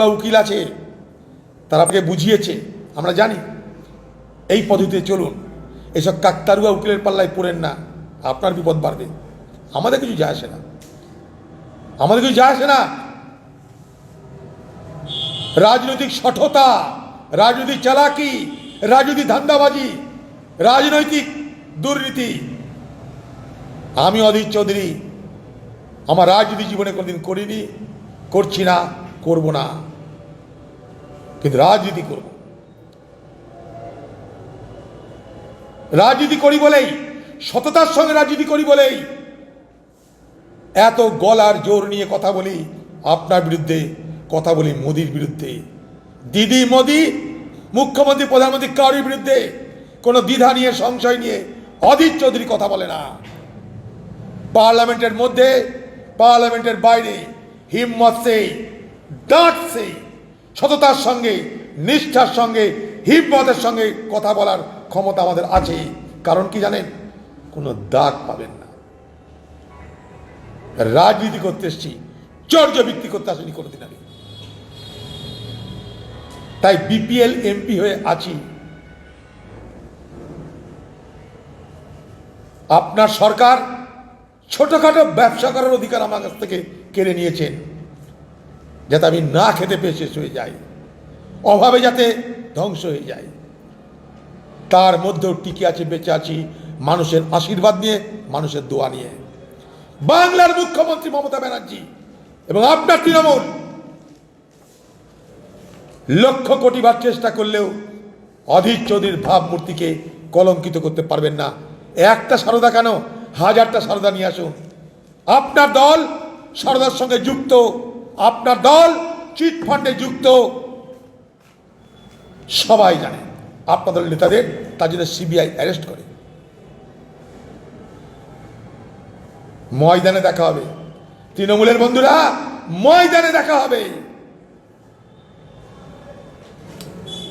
বা উকিল আছে তারা আপনাকে বুঝিয়েছে, আমরা জানি। এই পদ্ধতিতে চলুন। এসব কাকতারুয়া উকিলের পাল্লায় পড়েন না, আপনার বিপদ বাড়বে। আমাদের কিছু যায় আসে না। আমাদের কিছু যায় আসে না। রাজনৈতিক সঠতা, রাজনৈতিক চালাকি, রাজনৈতিক ধান্দাবাজি, রাজনৈতিক দুর্নীতি। আমি অধীর চৌধুরী, আমার রাজনীতি জীবনে কোনোদিন করিনি, করছি না। করব না। কিন্তু রাজনীতি করব। রাজনীতি করি বলেই, সততার সঙ্গে রাজনীতি করি বলেই, এত গলার জোর নিয়ে কথা বলি, আপনার বিরুদ্ধে, কথা বলি মোদির বিরুদ্ধে। দিদি মোদি, মুখ্যমন্ত্রী, প্রধানমন্ত্রী কারোর বিরুদ্ধে কোনো দ্বিধা নিয়ে, সংশয় নিয়ে অধীর চৌধুরী কথা বলে না। পার্লামেন্টের মধ্যে, পার্লামেন্টের বাইরে, হিম্মত সেই সেই সততার সঙ্গে, নিষ্ঠার সঙ্গে হিম্মতের সঙ্গে কথা বলার ক্ষমতা আমাদের আছে কারণ কি জানেন? কোনো দাগ পাবেন না। রাজনীতি করতে এসছি, চর্য বিক্রি করতে আসেনি কোনোদিন আমি। তাই বিপিএল এমপি হয়ে আছি। আপনার সরকার ছোটখাটো ব্যবসা করার অধিকার আমার কাছ থেকে কেড়ে নিয়েছেন। যাতে আমি না খেতে পেয়ে শেষ হয়ে যাই। অভাবে যাতে ধ্বংস হয়ে যায় তার মধ্যেও টিকে আছে, বেঁচে আছি, মানুষের আশীর্বাদ নিয়ে, মানুষের দোয়া নিয়ে। বাংলার মুখ্যমন্ত্রী মমতা ব্যানার্জি এবং আপনার তৃণমূল। লক্ষ কোটি বার চেষ্টা করলেও অধীর চৌধুরীর ভাবমূর্তিকে কলঙ্কিত করতে পারবেন না। একটা সারদা কেন? হাজারটা সারদা নিয়ে আসুন। আপনার দল সারদার সঙ্গে যুক্ত। আপনার দল চিট ফান্ডে যুক্ত। সবাই জানে, আপনাদের নেতাদের তার জন্য সিবিআই অ্যারেস্ট করে। ময়দানে দেখা হবে। তৃণমূলের বন্ধুরা, ময়দানে দেখা হবে।